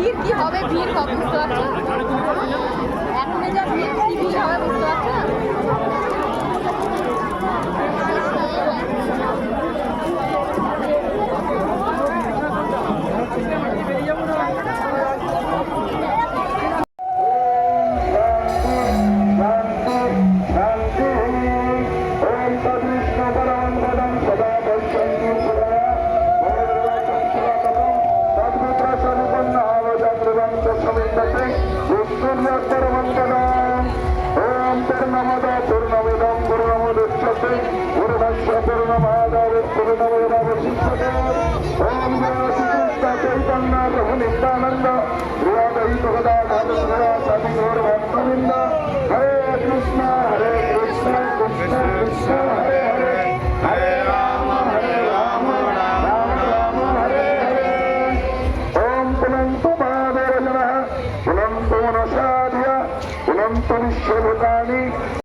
ভিড় কি হবে? ভিড় কম বুঝতে পারছ? এখন যা ভিড়, কি ভিড় হবে বুঝতে পারছ? Thank you. ಾನಂದ ಗೃಹ ದೈಹಿಕ ಸಭೆ ಗೌರವ अनन्तविश्वभूतानि